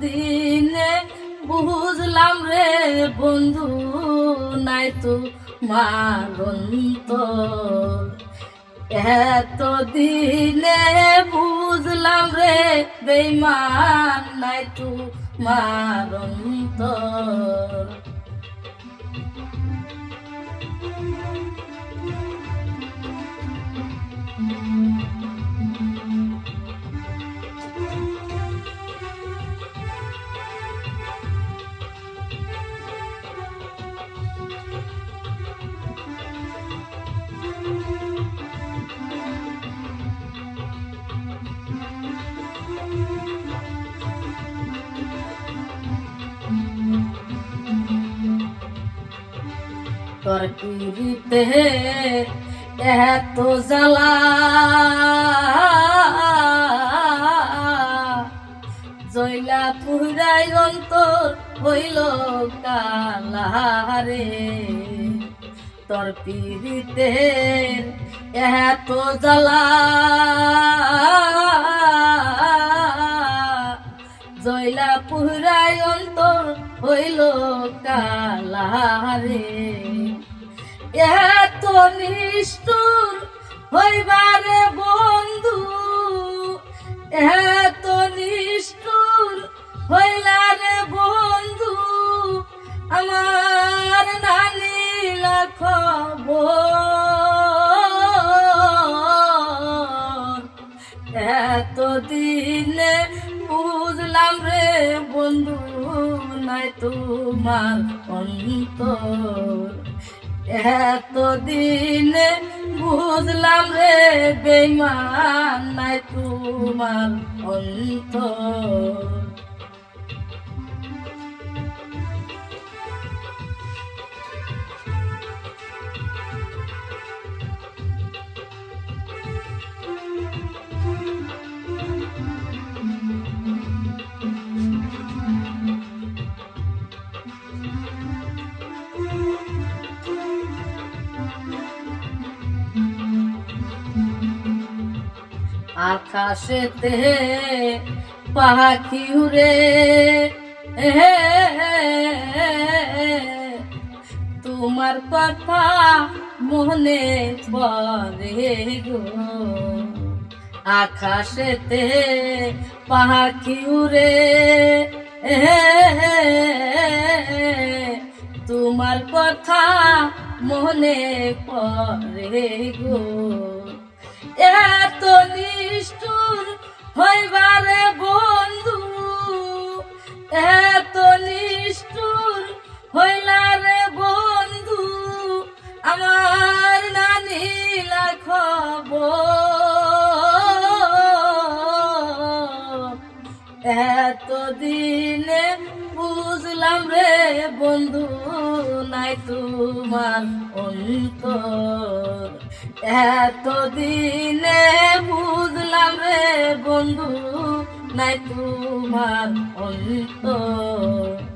দিনে বুঝলাম রে বন্ধু, নাই তো মারন্ত এত দিনে বুঝলাম রে বেমান নাই তু মারন্ত তোর পিড়িতে এত জ্বালা। জয়লা পুরাই অন্তর হইল কালারে তোর পিড়িতে এত জ্বালা। জয়লা পুরাই অন্তর হইল কালারে এত নিষ্ঠুর হইবারে বন্ধু, এত নিষ্ঠুর হইলারে বন্ধু, আমার নানি খবর এত দিনে বুঝলাম রে বন্ধু, নাই তোমার অন্তর। এত দিনে বুঝলাম রে বেমান নাই তোমার অন্তর। আকাশেতে পাখি উড়ে। তোমার কথা মনে পড়ে গো। আকাশেতে পাখি উড়ে। তোমার কথা মনে পড়ে গো। এত নিষ্ঠুর হইবারে বন্ধু এত নিষ্ঠুর হইলারে বন্ধু আমার নানি খবর। এত দিনে বুঝলাম রে বন্ধু নাই তোমার অন্তর। এত দিনে বুঝলাম রে বন্ধু নাই তোমার অন্তর।